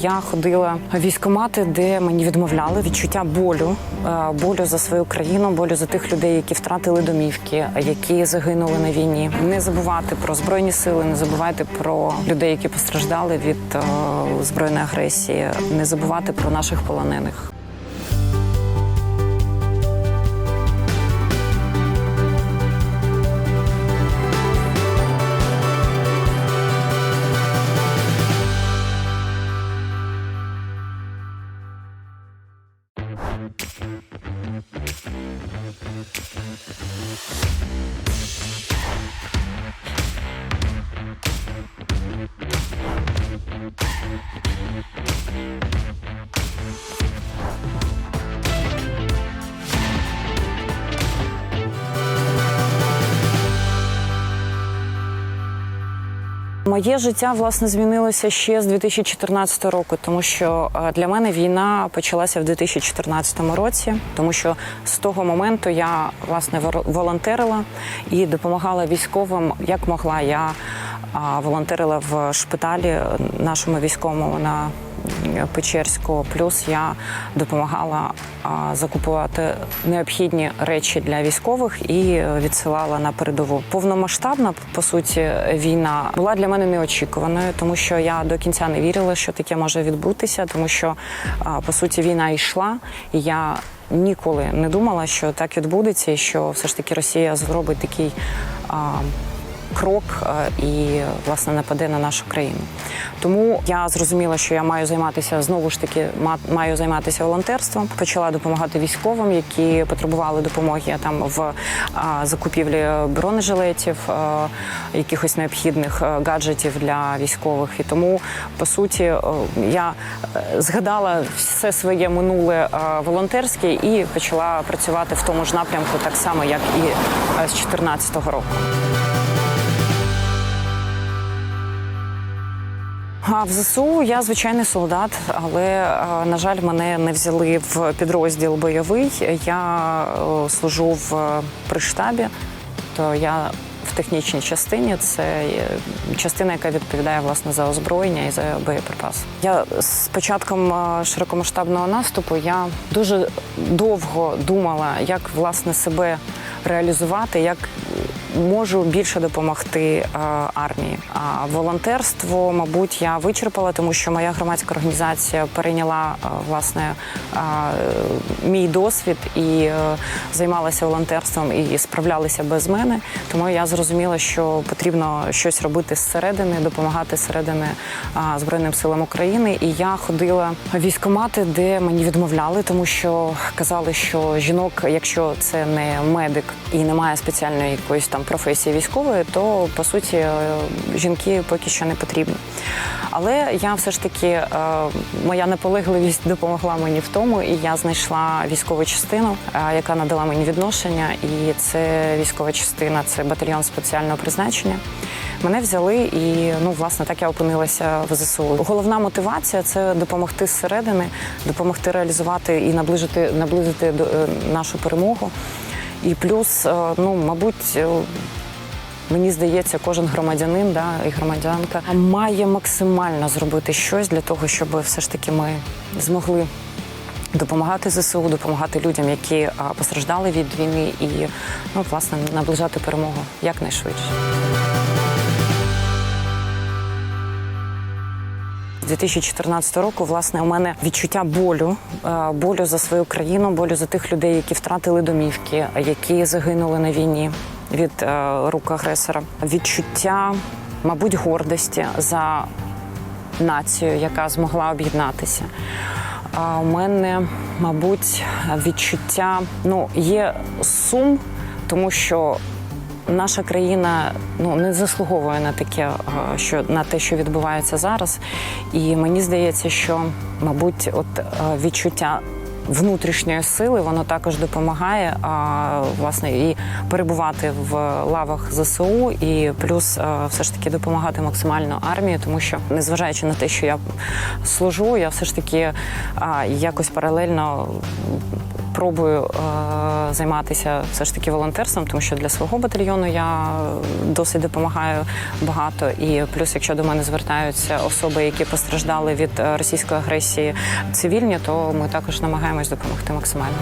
Я ходила в військкомати, де мені відмовляли відчуття болю, е, болю за свою країну, болю за тих людей, які втратили домівки, які загинули на війні. Не забувати про збройні сили, не забувайте про людей, які постраждали від е, збройної агресії, не забувати про наших полонених. Моє життя власне змінилося ще з 2014 року, тому що е, для мене війна почалася в 2014 році, тому що з того моменту я власне волонтерила і допомагала військовим як могла. Я волонтерила в шпиталі нашому військовому на Печерську. Плюс я допомагала закупувати необхідні речі для військових і відсилала на передову. Повномасштабна по суті війна була для мене неочікуваною, тому що я до кінця не вірила, що таке може відбутися, тому що по суті війна йшла, і я ніколи не думала, що так відбудеться, і що все ж таки Росія зробить такий. Крок е, і власне нападе на нашу країну. Тому я зрозуміла, що я маю займатися знову ж таки, ма- маю займатися волонтерством. Почала допомагати військовим, які потребували допомоги там в закупівлі бронежилетів, е, якихось необхідних е, гаджетів для військових. І тому по суті е, я е, згадала все своє минуле е, волонтерське і почала працювати в тому ж напрямку, так само як і е, з 2014 року. В ЗСУ я звичайний солдат, але е, на жаль, мене не взяли в підрозділ бойовий. Я е, служу в е, приштабі, то я в технічній частині. Це частина, яка відповідає власне за озброєння і за боєприпаси. Я з початком широкомасштабного наступу я дуже довго думала, як власне себе реалізувати, як можу більше допомогти е, армії. А волонтерство, мабуть, я вичерпала, тому що моя громадська організація перейняла е, власне е, мій досвід і займалася волонтерством і справлялися без мене. Тому я зрозуміла, що потрібно щось робити зсередини, допомагати зсередини Збройним силам України. І я ходила в військкомати, де мені відмовляли, тому що казали, що жінок, якщо це не медик і немає спеціальної якоїсь там професії військової, то по суті е, жінки поки що не потрібні. Але я все ж таки, е, моя наполегливість допомогла мені в тому, і я знайшла військову частину, е, яка надала мені відношення. І це військова частина, це батальйон спеціального призначення. Мене взяли, і ну власне так я опинилася в ЗСУ. Головна мотивація це допомогти зсередини, допомогти реалізувати і наближити наблизити нашу перемогу. І плюс, е, ну мабуть. е, Мені здається, кожен громадянин да, і громадянка має максимально зробити щось для того, щоб все ж таки ми змогли допомагати ЗСУ, допомагати людям, які постраждали від війни, і ну, власне наближати перемогу якнайшвидше. 2014 року, власне, у мене відчуття болю, е, болю за свою країну, болю за тих людей, які втратили домівки, які загинули на війні від е, рук агресора. Відчуття, мабуть, гордості за націю, яка змогла об'єднатися. А у мене, мабуть, відчуття ну, є сум, тому що наша країна ну не заслуговує на таке, е, що на те, що відбувається зараз. І мені здається, що, мабуть, от е, відчуття. Внутрішньої сили воно також допомагає а, власне і перебувати в лавах ЗСУ, і плюс а, все ж таки допомагати максимально армії, тому що незважаючи на те, що я служу, я все ж таки а, якось паралельно спробую е, займатися все ж таки волонтерством, тому що для свого батальйону я досить допомагаю багато. І плюс, якщо до мене звертаються особи, які постраждали від е, російської агресії цивільні, то ми також намагаємось допомогти максимально.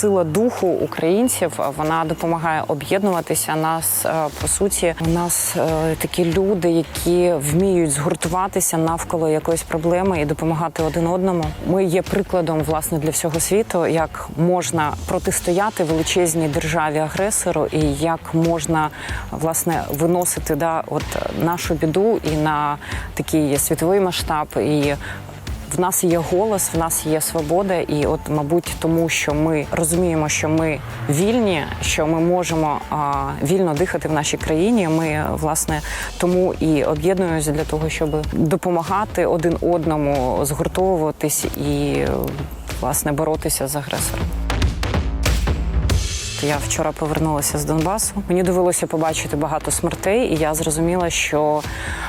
Сила духу українців вона допомагає об'єднуватися. Нас е, по суті, у нас е, такі люди, які вміють згуртуватися навколо якоїсь проблеми і допомагати один одному. Ми є прикладом власне для всього світу, як можна протистояти величезній державі агресору, і як можна власне виносити да, от нашу біду і на такий світовий масштаб і в нас є голос, в нас є свобода, і от, мабуть, тому що ми розуміємо, що ми вільні, що ми можемо а, вільно дихати в нашій країні. Ми власне тому і об'єднуємося для того, щоб допомагати один одному згуртовуватись і власне боротися з агресором. Я вчора повернулася з Донбасу. Мені довелося побачити багато смертей, і я зрозуміла, що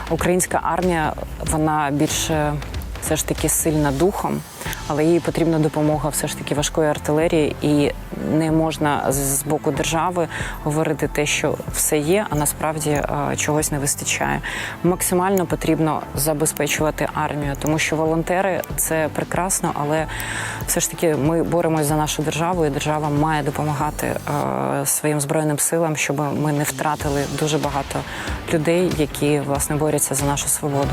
українська армія вона більше все ж таки сильна духом, але їй потрібна допомога все ж таки важкої артилерії, і не можна з- боку держави говорити те, що все є, а насправді е, чогось не вистачає. Максимально потрібно забезпечувати армію, тому що волонтери це прекрасно, але все ж таки ми боремось за нашу державу, і держава має допомагати е, своїм збройним силам, щоб ми не втратили дуже багато людей, які власне борються за нашу свободу.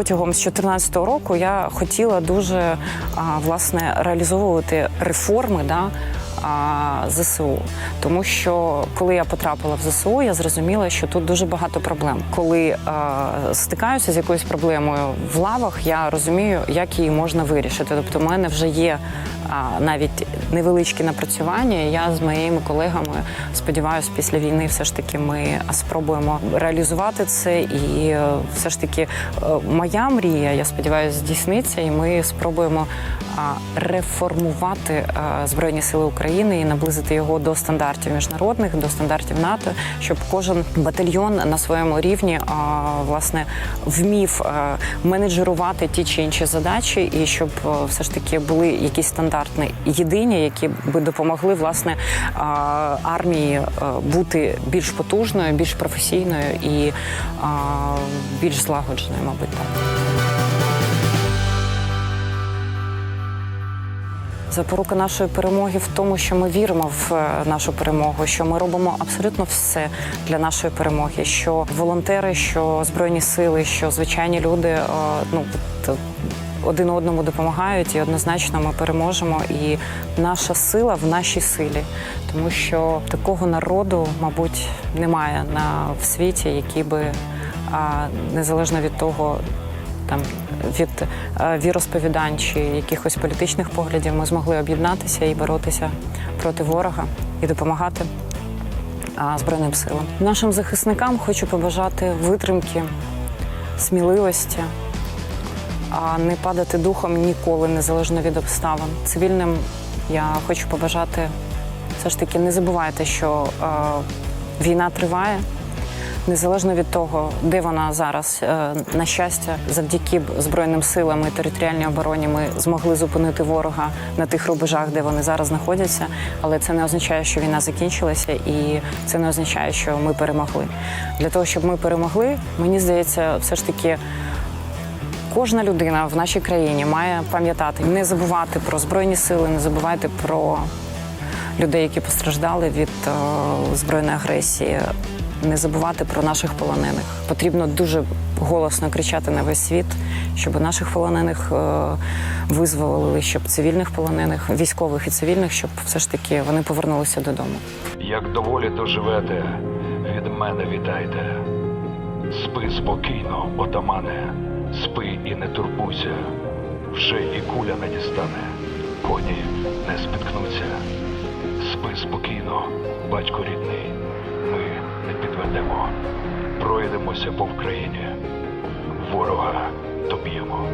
Протягом з 2014 року я хотіла дуже а, власне реалізовувати реформи да, а, ЗСУ. Тому що коли я потрапила в ЗСУ, я зрозуміла, що тут дуже багато проблем. Коли а, стикаюся з якоюсь проблемою в лавах, я розумію, як її можна вирішити. Тобто, в мене вже є а, навіть невеличкі напрацювання. і Я з моїми колегами сподіваюся, після війни все ж таки ми спробуємо реалізувати це. І е, все ж таки е, моя мрія, я сподіваюся, здійсниться, і ми спробуємо реформувати Збройні Сили України і наблизити його до стандартів міжнародних, до стандартів НАТО, щоб кожен батальйон на своєму рівні власне вмів менеджерувати ті чи інші задачі, і щоб все ж таки були якісь стандартні єдині, які би допомогли власне армії бути більш потужною, більш професійною і більш злагодженою, мабуть, так. Запорука нашої перемоги в тому, що ми віримо в е, нашу перемогу, що ми робимо абсолютно все для нашої перемоги. Що волонтери, що збройні сили, що звичайні люди е, ну один одному допомагають, і однозначно ми переможемо. І наша сила в нашій силі, тому що такого народу, мабуть, немає на в світі, який би незалежно від того, там від е, віросповідань чи якихось політичних поглядів ми змогли об'єднатися і боротися проти ворога і допомагати Збройним силам. Нашим захисникам хочу побажати витримки, сміливості, а не падати духом ніколи, незалежно від обставин. Цивільним я хочу побажати все ж таки не забувайте, що е, війна триває. Незалежно від того, де вона зараз, е, на щастя, завдяки збройним силам і територіальній обороні ми змогли зупинити ворога на тих рубежах, де вони зараз знаходяться. Але це не означає, що війна закінчилася, і це не означає, що ми перемогли. Для того, щоб ми перемогли, мені здається, все ж таки. Кожна людина в нашій країні має пам'ятати, не забувати про збройні сили, не забувайте про людей, які постраждали від е, збройної агресії, не забувати про наших полонених. Потрібно дуже голосно кричати на весь світ, щоб наших полонених е, визволили, щоб цивільних полонених, військових і цивільних, щоб все ж таки вони повернулися додому. Як доволі доживете, від мене вітайте. Спи спокійно, отамане, спи і не турбуйся. Вже і куля не дістане, коні не спіткнуться. Спи спокійно, батько рідний, не. Пройдемося по Вкраїні, ворога доб'ємо.